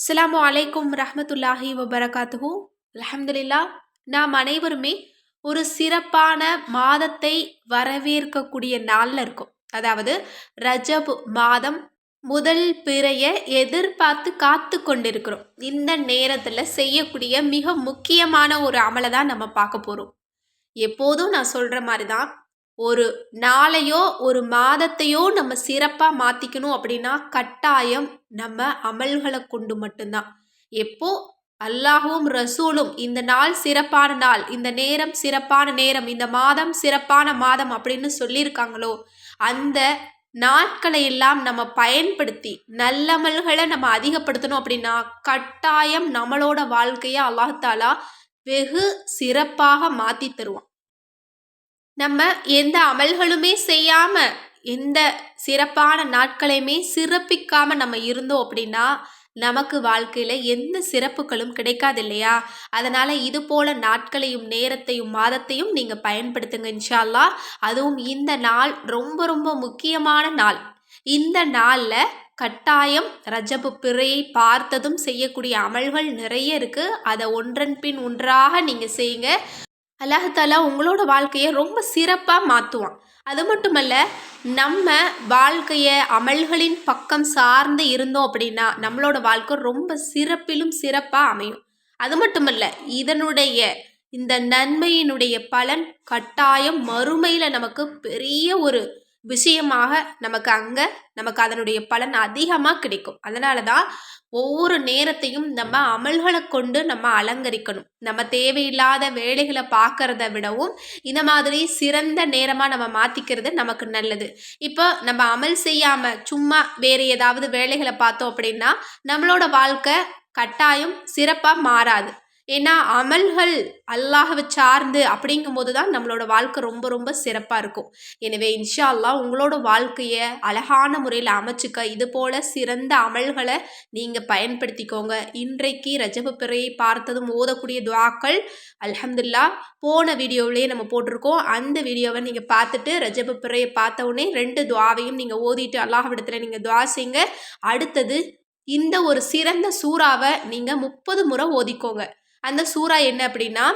அஸ்லாம் அலைக்கும் ரஹமத்துல்லாஹி வபரகாத்துஹு. அலமதுல்லா நாம் அனைவருமே ஒரு சிறப்பான மாதத்தை வரவேற்கக்கூடிய நாளில் இருக்கும். அதாவது ரஜப் மாதம் முதல் பிறைய எதிர்பார்த்து காத்து கொண்டிருக்கிறோம். இந்த நேரத்தில் செய்யக்கூடிய மிக முக்கியமான ஒரு அமலை தான் நம்ம பார்க்க போகிறோம் எப்போதும் நான் சொல்கிற மாதிரி தான் ஒரு நாளையோ ஒரு மாதத்தையோ நம்ம சிறப்பாக மாற்றிக்கணும் அப்படின்னா கட்டாயம் நம்ம அமல்களை கொண்டு மட்டும்தான். எப்போ? அல்லாஹும் ரசூலும் இந்த நாள் சிறப்பான நாள் இந்த நேரம் சிறப்பான நேரம் இந்த மாதம் சிறப்பான மாதம் அப்படின்னு சொல்லியிருக்காங்களோ அந்த நாட்களை எல்லாம் நம்ம பயன்படுத்தி நல்லமல்களை நம்ம அதிகப்படுத்தணும் அப்படின்னா கட்டாயம் நம்மளோட வாழ்க்கையை அல்லாஹாலா வெகு சிறப்பாக மாற்றி தருவான். நம்ம எந்த அமல்களுமே செய்யாம எந்த சிறப்பான நாட்களையுமே சிறப்பிக்காம நம்ம இருந்தோம் அப்படின்னா நமக்கு வாழ்க்கையில எந்த சிறப்புகளும் கிடைக்காது இல்லையா? அதனால இது போல நாட்களையும் நேரத்தையும் மாதத்தையும் நீங்க பயன்படுத்துங்க இன்ஷால்லா அதுவும் இந்த நாள் ரொம்ப ரொம்ப முக்கியமான நாள். இந்த நாள்ல கட்டாயம் ரஜபு பிறையை பார்த்ததும் செய்யக்கூடிய அமல்கள் நிறைய இருக்கு. அதை ஒன்றன் பின் ஒன்றாக நீங்க செய்யுங்க. அல்லாஹாலா உங்களோட வாழ்க்கையை ரொம்ப சிறப்பாக மாற்றுவான் அது மட்டுமல்ல நம்ம வாழ்க்கையை அமல்களின் பக்கம் சார்ந்து இருந்தோம் அப்படின்னா நம்மளோட வாழ்க்கை ரொம்ப சிறப்பிலும் சிறப்பாக அமையும். அது மட்டுமல்ல இதனுடைய இந்த நன்மையினுடைய பலன் கட்டாயம் மறுமையில் நமக்கு பெரிய ஒரு விஷயமாக நமக்கு அங்கே நமக்கு அதனுடைய பலன் அதிகமாக கிடைக்கும். அதனால தான் ஒவ்வொரு நேரத்தையும் நம்ம அமல்களை கொண்டு நம்ம அலங்கரிக்கணும். நம்ம தேவையில்லாத வேலைகளை பார்க்கறத விடவும் இந்த மாதிரி சிறந்த நேரமாக நம்ம மாற்றிக்கிறது நமக்கு நல்லது. இப்போ நம்ம அமல் செய்யாமல் சும்மா வேறு ஏதாவது வேலைகளை பார்த்தோம் அப்படின்னா நம்மளோட வாழ்க்கை கட்டாயம் சிறப்பாக மாறாது. ஏன்னா அமல்கள் அல்லாஹவை சார்ந்து அப்படிங்கும் போது தான் நம்மளோட வாழ்க்கை ரொம்ப ரொம்ப சிறப்பாக இருக்கும். எனவே இன்ஷா அல்லா உங்களோட வாழ்க்கையை அழகான முறையில் அமைச்சுக்க இது போல சிறந்த அமல்களை நீங்கள் பயன்படுத்திக்கோங்க. இன்றைக்கு ரஜப பிறையை பார்த்ததும் ஓதக்கூடிய துவாக்கள் அலமதுல்லா போன வீடியோவிலேயே நம்ம போட்டிருக்கோம். அந்த வீடியோவை நீங்கள் பார்த்துட்டு ரஜப பிறையை பார்த்த உடனே ரெண்டு துவாவையும் நீங்கள் ஓதிட்டு அல்லாஹ்விடத்தில் நீங்கள் துவா செய்யுங்க. அடுத்தது இந்த ஒரு சிறந்த சூறாவை நீங்கள் முப்பது முறை ஓதிக்கோங்க. அந்த சூறா என்ன அப்படின்னா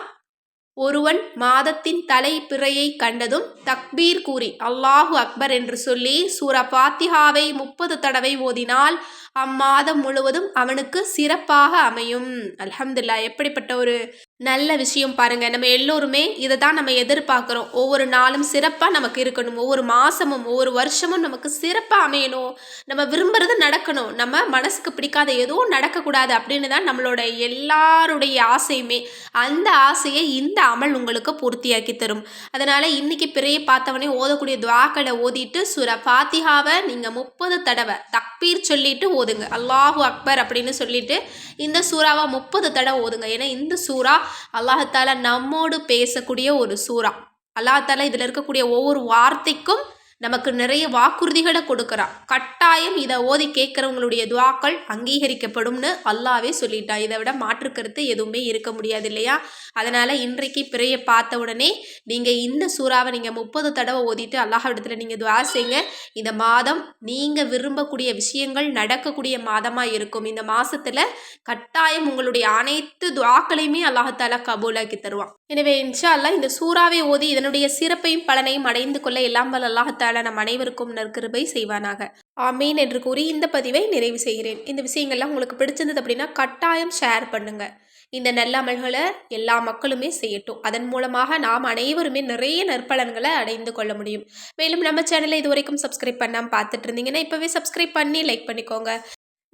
ஒருவன் மாதத்தின் தலை பிறையை கண்டதும் தக்பீர் கூறி அல்லாஹு அக்பர் என்று சொல்லி சூரா பாத்திஹாவை முப்பது தடவை ஓதினால் அம்மாதம் முழுவதும் அவனுக்கு சிறப்பாக அமையும். அலமதுல்லா எப்படிப்பட்ட ஒரு நல்ல விஷயம் பாருங்கள் நம்ம எல்லோருமே இதை தான் நம்ம எதிர்பார்க்குறோம். ஒவ்வொரு நாளும் சிறப்பாக நமக்கு இருக்கணும். ஒவ்வொரு மாதமும் ஒவ்வொரு வருஷமும் நமக்கு சிறப்பாக அமையணும். நம்ம விரும்புறது நடக்கணும். நம்ம மனசுக்கு பிடிக்காத எதுவும் நடக்கக்கூடாது அப்படின்னு தான் நம்மளோட எல்லாருடைய ஆசையுமே. அந்த ஆசையை இந்த அமல் உங்களுக்கு பூர்த்தியாக்கி தரும். அதனால் இன்றைக்கி பிறையை பார்த்தவனே ஓதக்கூடிய துவாக்களை ஓதிட்டு சுர பாத்திகாவை நீங்கள் முப்பது தடவை தக்பீர் சொல்லிட்டு ஓதுங்க. அல்லாஹு அக்பர் அப்படின்னு சொல்லிட்டு இந்த சூறாவை முப்பது தடவை ஓதுங்க. ஏன்னா இந்த சூறா அல்லாஹால நம்மோடு பேசக்கூடிய ஒரு சூறா. அல்லாஹால இதில் இருக்கக்கூடிய ஒவ்வொரு வார்த்தைக்கும் நமக்கு நிறைய வாக்குறுதிகளை கொடுக்குறான் கட்டாயம் இதை ஓதி கேட்குறவங்களுடைய துவாக்கள் அங்கீகரிக்கப்படும்னு அல்லாவே சொல்லிட்டா. இதை விட மாற்றுக்கருத்து எதுவுமே இருக்க முடியாது இல்லையா? அதனால் இன்றைக்கு பிறையை பார்த்த உடனே நீங்கள் இந்த சூறாவை நீங்கள் முப்பது தடவை ஓதிட்டு அல்லாஹ் இடத்துல நீங்கள் துவா செய்யுங்க இந்த மாதம் நீங்கள் விரும்பக்கூடிய விஷயங்கள் நடக்கக்கூடிய மாதமாக இருக்கும். இந்த மாதத்தில் கட்டாயம் உங்களுடைய அனைத்து துவாக்களையுமே அல்லாஹால கபூலாக்கி தருவான். எனவே இன்ஷா அல்லா இந்த சூறாவை ஓதி இதனுடைய சிறப்பையும் பலனையும் அடைந்து கொள்ள எல்லாம் வல்ல அல்லாஹால நம் அனைவருக்கும் நற்கிருபை செய்வானாக. ஆமீன் என்று கூறி இந்த பதிவை நிறைவு செய்கிறேன். இந்த விஷயங்கள்லாம் உங்களுக்கு பிடிச்சிருந்தது அப்படின்னா கட்டாயம் ஷேர் பண்ணுங்க. இந்த நல்ல அமல்களை எல்லா மக்களுமே செய்யட்டும். அதன் மூலமாக நாம் அனைவருமே நிறைய நற்பலன்களை அடைந்து கொள்ள முடியும். மேலும் நம்ம சேனலை இது வரைக்கும் சப்ஸ்கிரைப் பண்ணாமல் பார்த்துட்டு இருந்தீங்கன்னா இப்போவே சப்ஸ்கிரைப் பண்ணி லைக் பண்ணிக்கோங்க.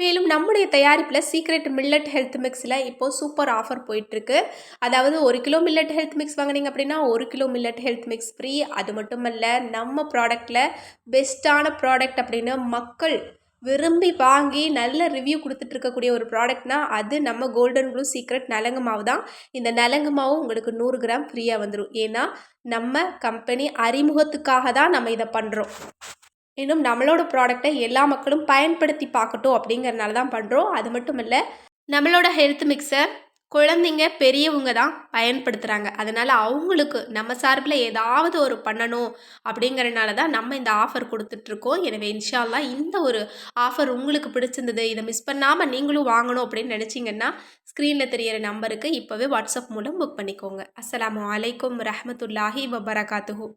மேலும் நம்முடைய தயாரிப்பில் சீக்ரெட் மில்லட் ஹெல்த் மிக்ஸில் இப்போது சூப்பர் ஆஃபர் போயிட்டுருக்கு. அதாவது ஒரு கிலோ மில்லட் ஹெல்த் மிக்ஸ் வாங்கினீங்க அப்படின்னா ஒரு kilo millet health mix free அது மட்டும் இல்லை நம்ம ப்ராடக்டில் பெஸ்ட்டான ப்ராடக்ட் அப்படின்னு மக்கள் விரும்பி வாங்கி நல்ல ரிவ்யூ கொடுத்துட்டு இருக்கக்கூடிய ஒரு ப்ராடக்ட்னா அது நம்ம கோல்டன் ப்ளூ சீக்ரெட் நலங்கு மாவு தான். இந்த நலங்கு மாவு உங்களுக்கு நூறு கிராம் ஃப்ரீயாக வந்துடும் ஏன்னா நம்ம கம்பெனி அறிமுகத்துக்காக தான் நம்ம இதை பண்ணுறோம் இன்னும் நம்மளோட ப்ராடக்டை எல்லா மக்களும் பயன்படுத்தி பார்க்கட்டும் அப்படிங்கிறனால தான் பண்ணுறோம் அது மட்டும் இல்லை நம்மளோட ஹெல்த் மிக்சர் குழந்தைங்க பெரியவங்க தான் பயன்படுத்துகிறாங்க அதனால் அவங்களுக்கு நம்ம சார்பில் ஏதாவது ஒரு பண்ணணும் அப்படிங்கிறனால தான் நம்ம இந்த ஆஃபர் கொடுத்துட்ருக்கோம். எனவே இன்ஷால்லாம் இந்த ஒரு ஆஃபர் உங்களுக்கு பிடிச்சிருந்தது இதை மிஸ் பண்ணாமல் நீங்களும் வாங்கணும் அப்படின்னு நினச்சிங்கன்னா ஸ்க்ரீனில் தெரியிற நம்பருக்கு இப்போவே வாட்ஸ்அப் மூலம் புக் பண்ணிக்கோங்க. அஸ்ஸலாமு அலைக்கும் ரஹமத்துல்லாஹி வபரகாத்துஹூ.